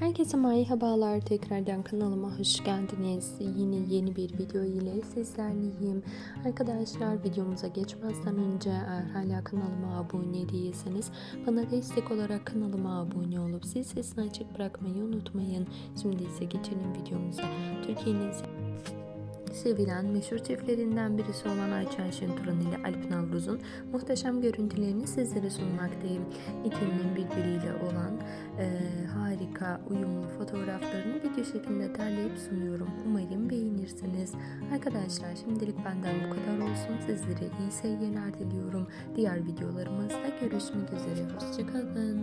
Herkese merhabalar. Tekrardan kanalıma hoş geldiniz. Yine yeni bir video ile sizlerleyim. Arkadaşlar videomuza geçmezden önce eğer hala kanalıma abone değilseniz bana destek olarak kanalıma abone olup zil sesini açık bırakmayı unutmayın. Şimdi ise geçelim videomuza. Türkiye'nin sevilen meşhur çiftlerinden birisi olan Ayça Şenturan ile Alp Navruz'un muhteşem görüntülerini sizlere sunmaktayım. İkilinin birbiriyle harika uyumlu fotoğraflarını video şeklinde derleyip sunuyorum. Umarım beğenirsiniz. Arkadaşlar şimdilik benden bu kadar olsun. Sizlere iyi seyirler diliyorum. Diğer videolarımızda görüşmek üzere. Hoşçakalın.